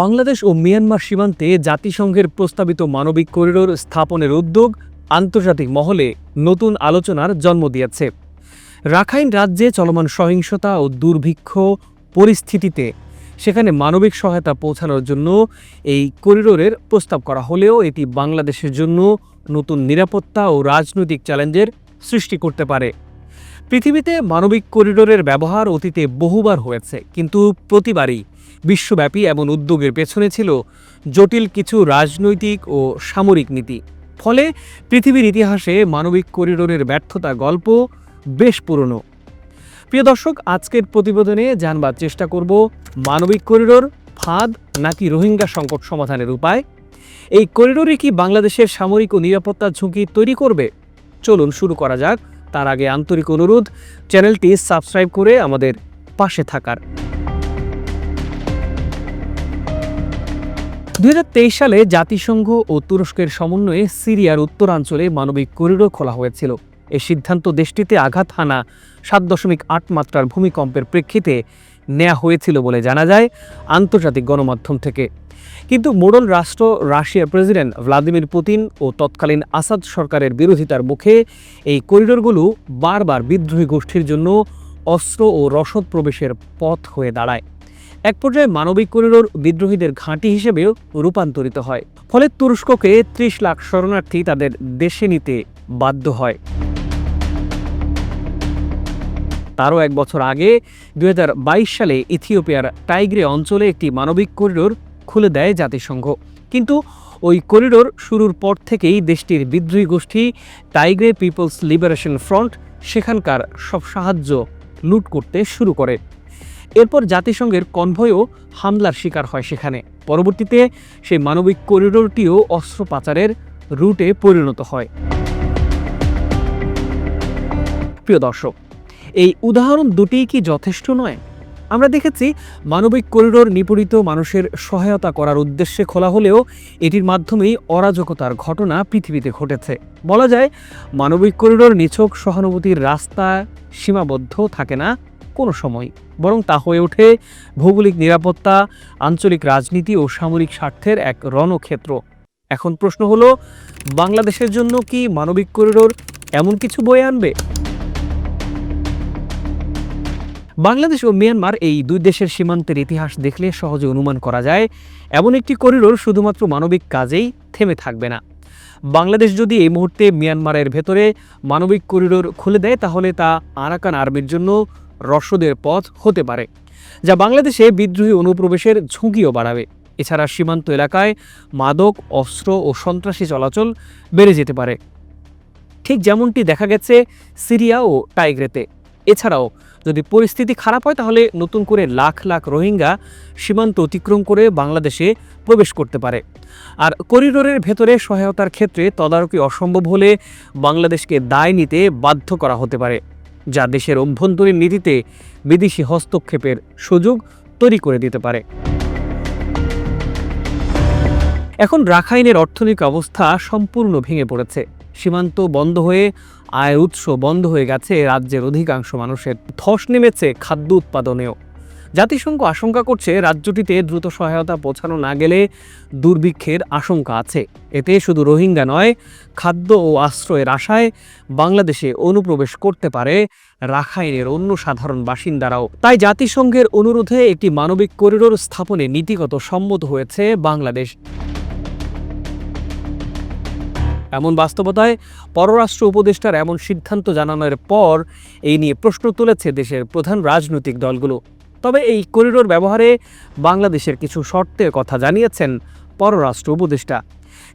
বাংলাদেশ ও Myanmar সীমান্তে জাতিসংঘের প্রস্তাবিত মানবিক করিডোর স্থাপনের উদ্যোগ আন্তর্জাতিক মহলে নতুন আলোচনার জন্ম দিয়েছে। রাখাইন রাজ্যে চলমান সহিংসতা ও দুর্ভিক্ষ পরিস্থিতিতে সেখানে মানবিক সহায়তা পৌঁছানোর জন্য এই করিডোরের প্রস্তাব করা হলেও এটি বাংলাদেশের জন্য নতুন নিরাপত্তা ও রাজনৈতিক চ্যালেঞ্জের সৃষ্টি করতে পারে। পৃথিবীতে মানবিক করিডোরের ব্যবহার অতীতে বহুবার হয়েছে, কিন্তু প্রতিবারই বিশ্বব্যাপী এমন উদ্যোগের পেছনে ছিল জটিল কিছু রাজনৈতিক ও সামরিক নীতি। ফলে পৃথিবীর ইতিহাসে মানবিক করিডোরের ব্যর্থতা গল্প বেশ পুরনো। প্রিয় দর্শক, আজকের প্রতিবেদনে জানবার চেষ্টা করব, মানবিক করিডোর ফাঁদ নাকি রোহিঙ্গা সংকট সমাধানের উপায়? এই করিডোরে কি বাংলাদেশের সামরিক ও নিরাপত্তা ঝুঁকি তৈরি করবে? চলুন শুরু করা যাক। তার আগে আন্তরিক অনুরোধ, চ্যানেলটি সাবস্ক্রাইব করে আমাদের পাশে থাকার। দুই হাজার তেইশ সালে জাতিসংঘ ও তুরস্কের সমন্বয়ে সিরিয়ার উত্তরাঞ্চলে মানবিক করিডোর খোলা হয়েছিল। এই সিদ্ধান্ত দেশটিতে আঘাত হানা সাত দশমিক আট মাত্রার ভূমিকম্পের প্রেক্ষিতে নেওয়া হয়েছিল বলে জানা যায় আন্তর্জাতিক গণমাধ্যম থেকে। কিন্তু মোড়ল রাষ্ট্র রাশিয়ার প্রেসিডেন্ট ভ্লাদিমির পুতিন ও তৎকালীন আসাদ সরকারের বিরোধিতার মুখে এই করিডোরগুলো বারবার বিদ্রোহী গোষ্ঠীর জন্য অস্ত্র ও রসদ প্রবেশের পথ হয়ে দাঁড়ায়। এক পর্যায়ে মানবিক করিডোর বিদ্রোহীদের ঘাঁটি হিসেবেও রূপান্তরিত হয়। ফলে তুরস্ককে ত্রিশ লাখ শরণার্থী তাদের দেশে নিতে বাধ্য হয়। তারও এক বছর আগে দুই হাজার বাইশ সালে ইথিওপিয়ার টাইগ্রে অঞ্চলে একটি মানবিক করিডোর খুলে দেয় জাতিসংঘ। কিন্তু ওই করিডোর শুরুর পর থেকেই দেশটির বিদ্রোহী গোষ্ঠী, টাইগ্রে পিপলস লিবারেশন ফ্রন্ট, সেখানকার সব সাহায্য লুট করতে শুরু করে। এরপর জাতিসংঘের কনভয়ও হামলার শিকার হয় সেখানে। পরবর্তীতে সেই মানবিক করিডোরটিও অস্ত্র পাচারের রুটে পরিণত হয়। প্রিয় দর্শক, এই উদাহরণ দুটিই কি যথেষ্ট নয়? আমরা দেখেছি মানবিক করিডোর নিপীড়িত মানুষের সহায়তা করার উদ্দেশ্যে খোলা হলেও এটির মাধ্যমেই অরাজকতার ঘটনা পৃথিবীতে ঘটেছে। বলা যায়, মানবিক করিডোর নিছক সহানুভূতির রাস্তা সীমাবদ্ধ থাকে না কোনো সময়। বরং তা হয়ে ওঠে ভৌগোলিক নিরাপত্তা, আঞ্চলিক রাজনীতি ও সামরিক স্বার্থের এক রণক্ষেত্র। এখন প্রশ্ন হলো, বাংলাদেশের জন্য কি মানবিক করিডোর এমন কিছু বয়ে আনবে? বাংলাদেশ ও মিয়ানমার এই দুই দেশের সীমান্তের ইতিহাস দেখলে সহজে অনুমান করা যায়, এমন একটি করিডোর শুধুমাত্র মানবিক কাজেই থেমে থাকবে না। বাংলাদেশ যদি এই মুহূর্তে মিয়ানমারের ভেতরে মানবিক করিডোর খুলে দেয়, তাহলে তা আরাকান আর্মির জন্য রসদের পথ হতে পারে, যা বাংলাদেশে বিদ্রোহী অনুপ্রবেশের ঝুঁকিও বাড়াবে। এছাড়া সীমান্ত এলাকায় মাদক, অস্ত্র ও সন্ত্রাসী চলাচল বেড়ে যেতে পারে। ঠিক যেমনটি দেখা গেছে সিরিয়া ও টাইগ্রেতে। এছাড়াও যদি পরিস্থিতি খারাপ হয়, তাহলে নতুন করে লাখ লাখ রোহিঙ্গা সীমান্ত অতিক্রম করে বাংলাদেশে প্রবেশ করতে পারে। আর করিডোরের ভেতরে সহায়তার ক্ষেত্রে তদারকি অসম্ভব হলে বাংলাদেশকে দায় নিতে বাধ্য করা হতে পারে, যা দেশের অভ্যন্তরীণ নীতিতে বিদেশি হস্তক্ষেপের সুযোগ তৈরি করে দিতে পারে। এখন রাখাইনের অর্থনৈতিক অবস্থা সম্পূর্ণ ভেঙে পড়েছে। সীমান্ত বন্ধ হয়ে আয়ের উৎস বন্ধ হয়ে গেছে রাজ্যের অধিকাংশ মানুষের। ধস নেমেছে খাদ্য উৎপাদনেও। জাতিসংঘ আশঙ্কা করছে রাজ্যটিতে দ্রুত সহায়তা পৌঁছানো না গেলে দুর্ভিক্ষের আশঙ্কা আছে। এতে শুধু রোহিঙ্গা নয়, খাদ্য ও আশ্রয়ের আশায় বাংলাদেশে অনুপ্রবেশ করতে পারে রাখাইনের অন্য সাধারণ বাসিন্দারাও। তাই জাতিসংঘের অনুরোধে একটি মানবিক করিডোর স্থাপনে নীতিগত সম্মত হয়েছে বাংলাদেশ। এমন বাস্তবতায় পররাষ্ট্র উপদেষ্টার এমন সিদ্ধান্ত জানানোর পর এই নিয়ে প্রশ্ন তুলেছে দেশের প্রধান রাজনৈতিক দলগুলো। তবে এই করিডোর ব্যবহারে বাংলাদেশের কিছু শর্তের কথা জানিয়েছেন পররাষ্ট্র উপদেষ্টা।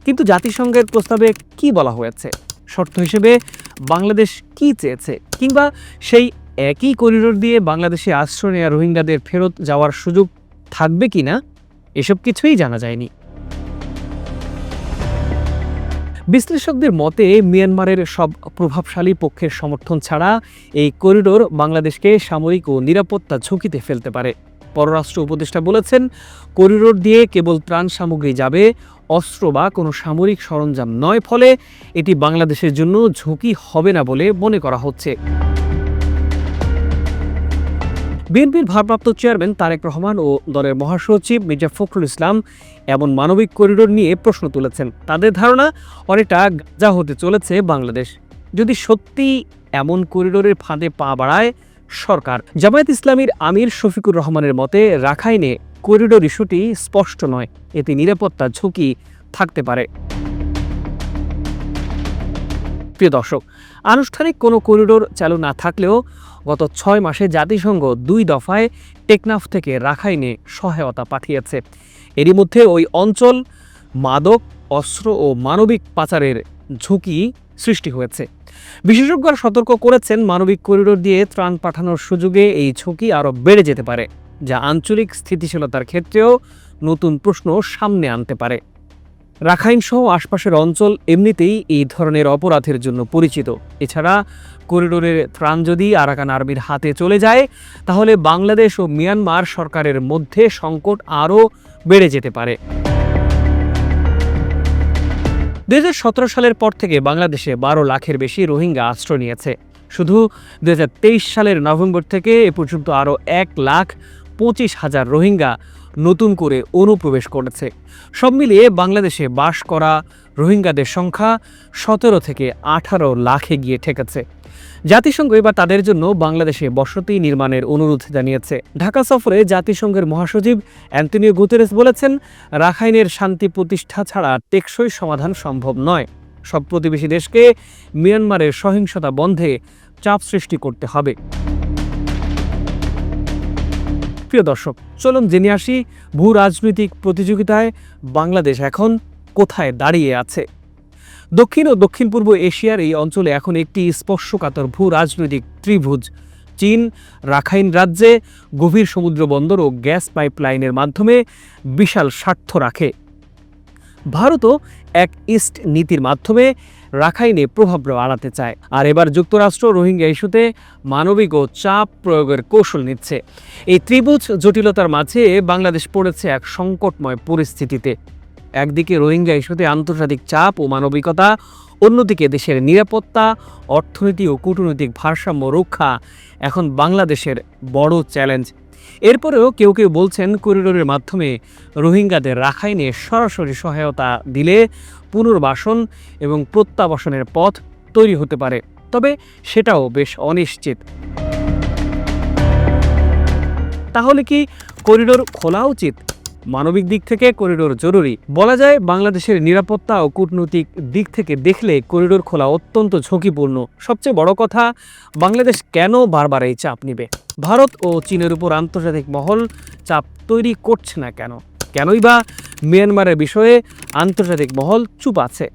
কিন্তু জাতিসংঘের প্রস্তাবে কি বলা হয়েছে? শর্ত হিসেবে বাংলাদেশ কি চেয়েছে? কিংবা সেই একই করিডোর দিয়ে বাংলাদেশে আশ্রয় নেওয়া রোহিঙ্গাদের ফেরত যাওয়ার সুযোগ থাকবে কিনা? এসব কিছুই জানা যায়নি। বিশ্লেষকদের মতে, মিয়ানমারের সব প্রভাবশালী পক্ষের সমর্থন ছাড়া এই করিডোর বাংলাদেশকে সামরিক ও নিরাপত্তা ঝুঁকিতে ফেলতে পারে। পররাষ্ট্র উপদেষ্টা বলেছেন, করিডোর দিয়ে কেবল ত্রাণ সামগ্রী যাবে, অস্ত্র বা কোনো সামরিক সরঞ্জাম নয়, ফলে এটি বাংলাদেশের জন্য ঝুঁকি হবে না বলে মনে করা হচ্ছে। বিএনপির ভারপ্রাপ্ত চেয়ারম্যান তারেক রহমান ও দলের মহাসচিব মির্জা ফখরুল ইসলাম এমন মানবিক করিডোর নিয়ে প্রশ্ন তুলেছেন। তাদের ধারণা, অনেকটা গাজা হতে চলেছে বাংলাদেশ। যদি সত্যি এমন করিডোরের ফাঁদে পা বাড়ায় সরকার, জামায়াত ইসলামীর আমির শফিকুর রহমানের মতে, রাখাইনে করিডোর ইস্যুটি স্পষ্ট নয়, এতে নিরাপত্তা ঝুঁকি থাকতে পারে। প্রিয় দর্শক, আনুষ্ঠানিক কোনো করিডোর চালু না থাকলেও গত ছয় মাসে জাতিসংঘ দুই দফায় টেকনাফ থেকে রাখাইনে সহায়তা পাঠিয়েছে। এরই মধ্যে ওই অঞ্চল মাদক, অস্ত্র ও মানবিক পাচারের ঝুঁকি সৃষ্টি হয়েছে। বিশেষজ্ঞরা সতর্ক করেছেন, মানবিক করিডোর দিয়ে ত্রাণ পাঠানোর সুযোগে এই ঝুঁকি আরও বেড়ে যেতে পারে, যা আঞ্চলিক স্থিতিশীলতার ক্ষেত্রেও নতুন প্রশ্ন সামনে আনতে পারে। রাখাইন সহ আশপাশের অঞ্চল এমনিতেই এই ধরনের অপরাধের জন্য পরিচিত। এছাড়া করিডোরের ত্রাণ যদি আরাকান আর্মির হাতে চলে যায়, তাহলে বাংলাদেশ ও মিয়ানমার সরকারের মধ্যে সংকট আরও বেড়ে যেতে পারে। দু হাজার সতেরো সালের পর থেকে বাংলাদেশে বারো লাখের বেশি রোহিঙ্গা আশ্রয় নিয়েছে। শুধু দুই হাজার তেইশ সালের নভেম্বর থেকে এ পর্যন্ত আরও এক লাখ পঁচিশ হাজার রোহিঙ্গা নতুন করে অনুপ্রবেশ করেছে। সব মিলিয়ে বাংলাদেশে বাস করা রোহিঙ্গাদের সংখ্যা সতেরো থেকে আঠারো লাখে গিয়ে ঠেকেছে। জাতিসংঘ এবার তাদের জন্য বাংলাদেশে বসতি নির্মাণের অনুরোধ জানিয়েছে। ঢাকা সফরে জাতিসংঘের মহাসচিব অ্যান্টনিও গুতেরেস বলেছেন, রাখাইনের শান্তি প্রতিষ্ঠা ছাড়া টেকসই সমাধান সম্ভব নয়। সব প্রতিবেশী দেশকে মিয়ানমারের সহিংসতা বন্ধে চাপ সৃষ্টি করতে হবে। প্রিয় দর্শক, চলুন জেনে আসি ভূ রাজনৈতিক প্রতিযোগিতায় বাংলাদেশ এখন কোথায় দাঁড়িয়ে আছে। দক্ষিণ ও দক্ষিণ পূর্ব এশিয়ার এই অঞ্চলে এখন একটি স্পর্শকাতর ভূ রাজনৈতিক ত্রিভুজ। চীন, রাখাইন রাজ্যে গভীর সমুদ্র বন্দর ও গ্যাস পাইপলাইনের মাধ্যমে বিশাল স্বার্থ রাখে। ভারতও এক ইস্ট নীতির মাধ্যমে রাখাইনে প্রভাব বাড়াতে চায়। আর এবার যুক্তরাষ্ট্র রোহিঙ্গা ইস্যুতে মানবিক ও চাপ প্রয়োগের কৌশল নিচ্ছে। এই ত্রিভুজ জটিলতার মাঝে বাংলাদেশ পড়েছে এক সংকটময় পরিস্থিতিতে। একদিকে রোহিঙ্গা ইস্যুতে আন্তর্জাতিক চাপ ও মানবিকতা, অন্যদিকে দেশের নিরাপত্তা, অর্থনীতি ও কূটনৈতিক ভারসাম্য রক্ষা। এখন বাংলাদেশের বড় চ্যালেঞ্জ। এরপরেও কেউ কেউ বলছেন করিডোরের মাধ্যমে রোহিঙ্গাদের রাখাইনে সরাসরি সহায়তা দিলে পুনর্বাসন এবং প্রত্যাবাসনের পথ তৈরি হতে পারে। তবে সেটাও বেশ অনিশ্চিত। তাহলে কি করিডোর খোলা উচিত? মানবিক দিক থেকে করিডোর জরুরি। বলা যায়, বাংলাদেশের নিরাপত্তা ও কূটনৈতিক দিক থেকে দেখলে করিডোর খোলা অত্যন্ত ঝুঁকিপূর্ণ। সবচেয়ে বড় কথা, বাংলাদেশ কেন বারবার এই চাপ নিবে? ভারত ও চীনের উপর আন্তর্জাতিক মহল চাপ তৈরি করছে না কেন? কেনই বা মিয়ানমারের বিষয়ে আন্তর্জাতিক মহল চুপ আছে?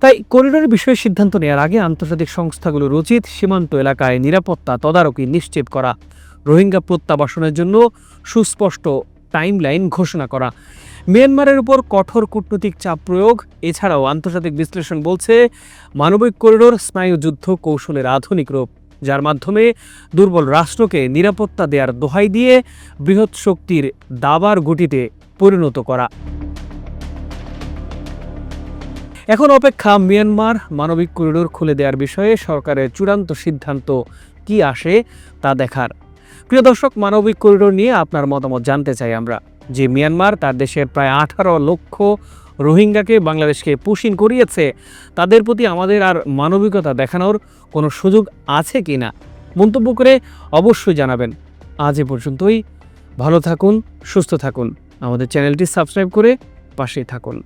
তাই করিডোরের বিষয়ে সিদ্ধান্ত নেওয়ার আগে আন্তর্জাতিক সংস্থাগুলোর উচিত সীমান্ত এলাকায় নিরাপত্তা তদারকি নিশ্চিত করা। রোহিঙ্গা প্রত্যাবাসনের জন্য সুস্পষ্ট টাইমলাইন ঘোষণা করা। মিয়ানমারের উপর কঠোর কূটনৈতিক চাপ প্রয়োগ, এছাড়াও আন্তর্জাতিক বিশ্লেষণ বলছে, মানবিক করিডোর স্নায়ুযুদ্ধ কৌশলের আধুনিক রূপ, যার মাধ্যমে দুর্বল রাষ্ট্রকে নিরাপত্তা দেওয়ার দোহাই দিয়ে বৃহৎ শক্তির দাবার গুটিতে পরিণত করা। এখন অপেক্ষা মিয়ানমার মানবিক করিডোর খুলে দেওয়ার বিষয়ে সরকারের চূড়ান্ত সিদ্ধান্ত কি আসে তা দেখার। প্রিয় দর্শক, মানবিক করিডোর নিয়ে আপনার মতামত জানতে চাই আমরা। যে মিয়ানমার, তার দেশের প্রায় আঠারো লক্ষ রোহিঙ্গাকে বাংলাদেশকে পুশিন করিয়েছে, তাদের প্রতি আমাদের আর মানবিকতা দেখানোর কোনো সুযোগ আছে কি না? মন্তব্য করে অবশ্যই জানাবেন। আজ এ পর্যন্তই। ভালো থাকুন, সুস্থ থাকুন। আমাদের চ্যানেলটি সাবস্ক্রাইব করে পাশেই থাকুন।